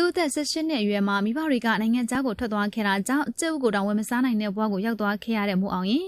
သူ့အသက်16နှစ်အရွယ်မှာမိဘတွေကနိုင်ငံခြားကိုထွက်သွားခဲ့တာကြောင့်ကျုပ်ကိုတောင်ဝယ်မစားနိုင်တဲ့ဘဝကိုရောက်သွားခဲ့ရတဲ့မိုးအောင်ရင်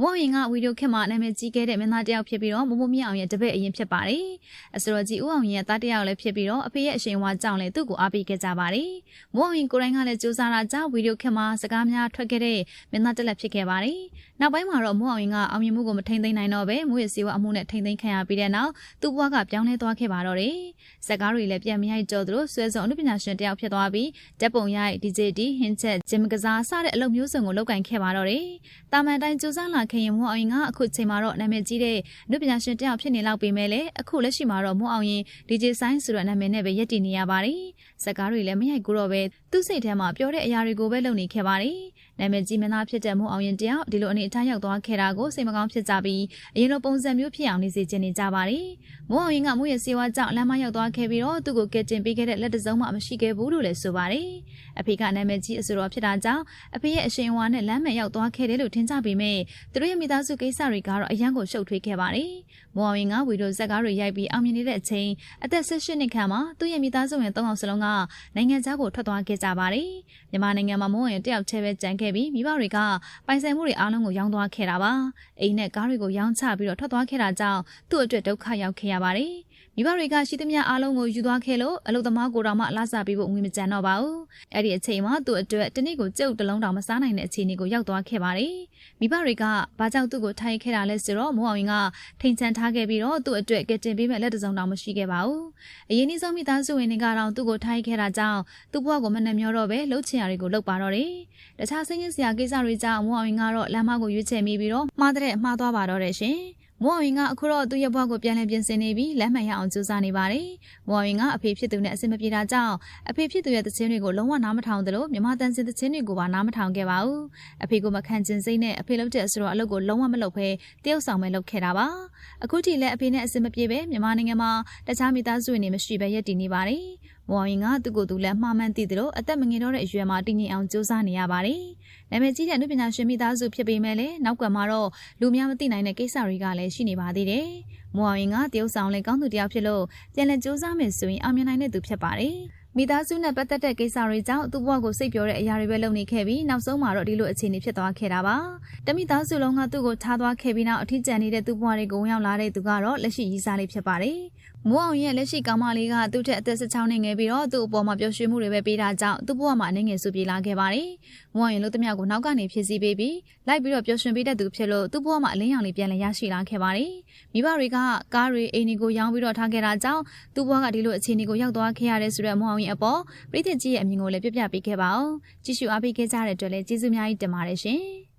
မိုးအောင်ရင်ကဗီဒီယိုခက်မှာနာမည်ကြီးခဲ့တဲ့မင်းသားတစ်ယောက်ဖြစ်ပြီးတော့မိုးမိုးမြအောင်ရဲ့တပည့်အရင်ဖြစ်ပါတယ်။အစတော်ကြီးဦးအောင်ရင်ရဲ့သားတစ်ယောက်လည်းဖြစ်ပြီးတော့အဖေရဲ့အရှင်ဝါကြောင့်လည်းသူ့ကိုအားပေးခဲ့ကြပါတယ်။မိုးအောင်ရင်ကိုယ်တိုင်ကလည်းစူးစမ်းတာကြောင့်ဗီဒီယိုခက်မှာစကားများထွက်ခဲ့တဲ့မင်းသားတစ်လက်ဖြစ်ခဲ့ပါတယ်။နောက်ပိုင်းမှာတော့မိုးအောင်ရင်ကအောင်မြင်မှုကိုမထိန်သိမ်းနိုင်တော့ပဲမိုးရဲ့စီဝါအမှုနဲ့ထိန်သိမ်းခံရပြီးတဲ့နောက်သူ့ဘဝကပြောင်းလဲသွားခဲ့ပါတော့တယ်။ဇက်ကားတွေလည်းပြန်မရိုက်ကြောသလိုဆွဲစုံအနုပညာရှင်တစ်ယောက်ဖြစ်သွားပြီးဓာတ်ပုံရိုက် DJD ဟင်းချက်ဂျင်ကစားစတဲ့အလုပ်မျိုးစုံကိုလုပ်ကင်ခဲ့ပါတော့တယ်။တာမန်တိုင်းစူးစမ်းလာခင်ရင်မိုးအောင်ရင်ကအခုချိန်မှာတော့နာမည်ကြီးတဲ့အနုပညာရှင်တစ်ယောက်ဖြစ်နေလောက်ပေမဲ့လည်းအခုလက်ရှိမှာတော့မိုးအောင်ရင် DJ ဆိုင်ဆိုတဲ့နာမည်နဲ့ပဲရပ်တည်နေရပါတယ်။ဇက်ကားတွေလည်းမရိုက်ကူတော့ပဲသူ့စိတ်ထဲမှာပြောတဲ့အရာတွေကိုပဲလုပ်နေခဲ့ပါတယ်။နာမည်ကြီးမင်းသားဖြစ်တဲ့မိုးအောင်ရင်တယောက်ဒီလိုအနေအထားရောက်သွားခဲ့တာကိုစိတ်မကောင်းဖြစ်ကြပြီးအရင်လိုပုံစံမျိုးဖြစ်အောင်နေစေချင်နေကြပါတယ်။မိုးအောင်ရင်ကမိုးရဲ့စေဝါကြောင့်လမ်းမရောက်သွားခဲ့ပြီးတော့သူ့ကိုကယ်တင်ပေးခဲ့တဲ့လက်တစုံမှမရှိခဲ့ဘူးလို့လည်းဆိုပါတယ်။အဖေကနာမည်ကြီးအဆိုတော်ဖြစ်တာကြောင့်အဖေရဲ့အရှင်ဝါနဲ့လမ်းမဲ့ရောက်သွားခဲ့တယ်လို့ထင်ကြပေမဲ့သူတို့ရဲ့မိသားစုကိစ္စတွေကတော့အရန်ကိုရှုပ်ထွေးခဲ့ပါတယ်။မိုးအောင်ရင်ကဝီဒိုဇက်ကားတွေရိုက်ပြီးအောင်မြင်နေတဲ့အချိန်အသက်18နှစ်ခန့်မှာသူ့ရဲ့မိသားစုဝင်၃အောင်စလုံးကနိုင်ငံခြားကိုထွက်သွားခဲ့ကြပါတယ်။မြန်မာနိုင်ငံမှာမိုးဝင်တယောက်တည်းပဲကြံခဲ့ပြီးမိဘတွေကပိုင်ဆိုင်မှုတွေအားလုံးကိုရောင်းသွားခဲ့တာပါ။အိမ်နဲ့ကားတွေကိုရောင်းချပြီးတော့ထွက်သွားခဲ့တာကြောင့်သူ့အတွက်ဒုက္ခရောက်ခဲ့ရပါတယ်။ မိဘတွေကရှိသမျှအားလုံးကိုယူသွားခဲ့လို့အလုသမားကိုတော်မှအလားစားပြီးဖို့ငွေမကြံတော့ပါဘူး။အဲ့ဒီအချိန်မှာသူ့အတွက်တနေ့ကိုကြုတ်တလုံးတောင်မစားနိုင်တဲ့အခြေအနေကိုရောက်သွားခဲ့ပါတယ်။မိဘတွေကဘာကြောင့်သူ့ကိုထိုင်ခဲ့တာလဲဆိုတော့မိုးအောင်ရင်ကထိန်ချန်ထားခဲ့ပြီးတော့သူ့အတွက်ကဲတင်ပေးမဲ့လက်တစုံတောင်မရှိခဲ့ပါဘူး။အရင်နေ့ဆုံးမိသားစုဝင်တွေကတော့သူ့ကိုထိုင်ခဲ့တာကြောင့်သူ့ဘဝကိုမနှမျောတော့ပဲလှုပ်ချင်ရတွေကိုလှုပ်ပါတော့တယ်။တခြားစိတ်ရင်းစရာကိစ္စတွေကြောင့်မိုးအောင်ရင်ကတော့လမ်းမကိုရွေးချယ်မိပြီးတော့မှားတဲ့မှားသွားပါတော့တယ်ရှင်။ မော်ဝင်ကအခုတော့သူ့ရဲ့ဘဝကိုပြန်လည်ပြင်ဆင်နေပြီးလမ်းမှန်ရအောင်ကြိုးစားနေပါတယ်။မော်ဝင်ကအဖေဖြစ်သူနဲ့အဆင်မပြေတာကြောင့်အဖေဖြစ်သူရဲ့သချင်းတွေကိုလုံးဝနားမထောင်သလိုမြမတန်စင်သချင်းတွေကိုပါနားမထောင်ခဲ့ပါဘူး။အဖေကမခံကျင်စိတ်နဲ့အဖေလုပ်တဲ့အဆိုတော့အလုပ်ကိုလုံးဝမလုပ်ဘဲတယောက်ဆောင်ပဲလုပ်ခဲ့တာပါ။အခုထိလည်းအဖေနဲ့အဆင်မပြေပဲမြန်မာနိုင်ငံမှာတခြားမိသားစုဝင်တွေမရှိဘဲရပ်တည်နေပါတယ်။မော်ဝင်ကသူ့ကိုယ်သူလည်းမှားမှန်းသိသလိုအသက်မငယ်တော့တဲ့အရွယ်မှာတည်ငြိမ်အောင်ကြိုးစားနေရပါတယ်။နာမည်ကြီးတဲ့အနုပညာရှင်မိသားစုဖြစ်ပေမဲ့လည်းနောက်ကွယ်မှာတော့လူများမသိနိုင်တဲ့ကိစ္စတွေကလည်းရှိနေပါသေးတယ်။မော်ဝင်ကတရုတ်ဆောင်လည်းကောင်းသူတစ်ယောက်ဖြစ်လို့ပြန်လည်ကြိုးစားမယ်ဆိုရင်အောင်မြင်နိုင်တဲ့သူဖြစ်ပါတယ်။မိသားစုနဲ့ပတ်သက်တဲ့ကိစ္စတွေကြောင့်သူ့ဘဝကိုစိတ်ပျော်တဲ့အရာတွေပဲလုပ်နေခဲ့ပြီးနောက်ဆုံးမှာတော့ဒီလိုအခြေအနေဖြစ်သွားခဲ့တာပါ။တမိသားစုလုံးကသူ့ကိုထားသွားခဲ့ပြီးနောက်အထီးကျန်နေတဲ့သူ့ဘဝတွေကိုဝင်ရောက်လာတဲ့သူကတော့လက်ရှိရည်စားလေးဖြစ်ပါတယ်။ မိုးအောင်ရဲ့လက်ရှိကောင်မလေးကသူ့ထက်အသက်16နှစ်ငယ်ပြီးတော့သူ့အပေါ်မှာပျော်ရွှင်မှုတွေပဲပေးတာကြောင့်သူ့ဘဝမှာအနေငယ်ဆူပြေလာခဲ့ပါတယ်။မိုးအောင်ရဲ့လို့တမယကိုနောက်ကနေဖြည့်ဆည်းပေးပြီးလိုက်ပြီးတော့ပျော်ရွှင်ပေးတဲ့သူဖြစ်လို့သူ့ဘဝမှာအလင်းရောင်လေးပြန်လည်ရရှိလာခဲ့ပါတယ်။မိဘတွေကကားတွေအိမ်တွေကိုရောင်းပြီးတော့ထားခဲ့တာကြောင့်သူ့ဘဝကဒီလိုအခြေအနေကိုရောက်သွားခဲ့ရတဲ့ဆိုတဲ့မိုးအောင်ရဲ့အပေါ်ပြည်သူကြီးရဲ့အမြင်ကိုလည်းပြပြပေးခဲ့ပါအောင်။ကြည့်ရှုအားပေးခဲ့ကြတဲ့အတွက်လည်းကျေးဇူးများကြီးတင်ပါတယ်ရှင်။